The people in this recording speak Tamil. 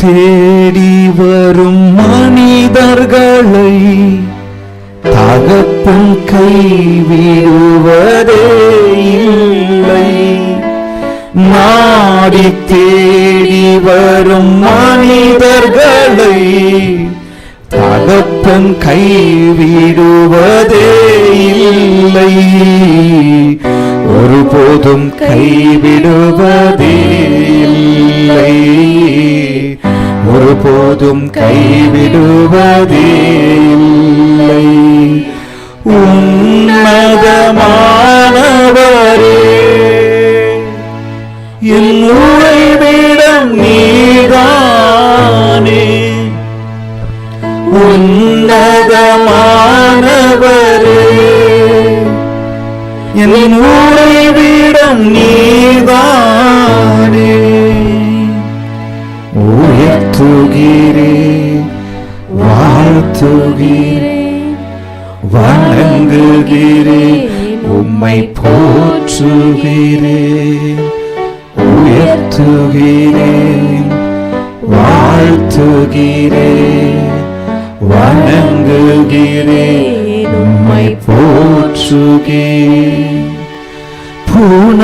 தேடி வரும் மனிதர்களை தகப்பன் கைவிடுவதே இல்லை. நாடி தேடி வரும் மனிதர்களை தகப்பன் கைவிடுவதே இல்லை. ஒருபோதும் கைவிடுவதே ஒருபோதும் கைவிடுவதே இல்லை உன்னதமானவரே என் உறைவிடம் நீதானே. உன்னதமானவரே என் உறைவிடம் நீதானே. வாழ்த்துகிறே வாழ்த்துகிறே வணங்குகிறே உம்மை போற்றுகிறேன் உயர்த்துகிறேன் வாழ்த்துகிறேன் வணங்குகிறேன் உம்மை போற்றுகிறேன் புன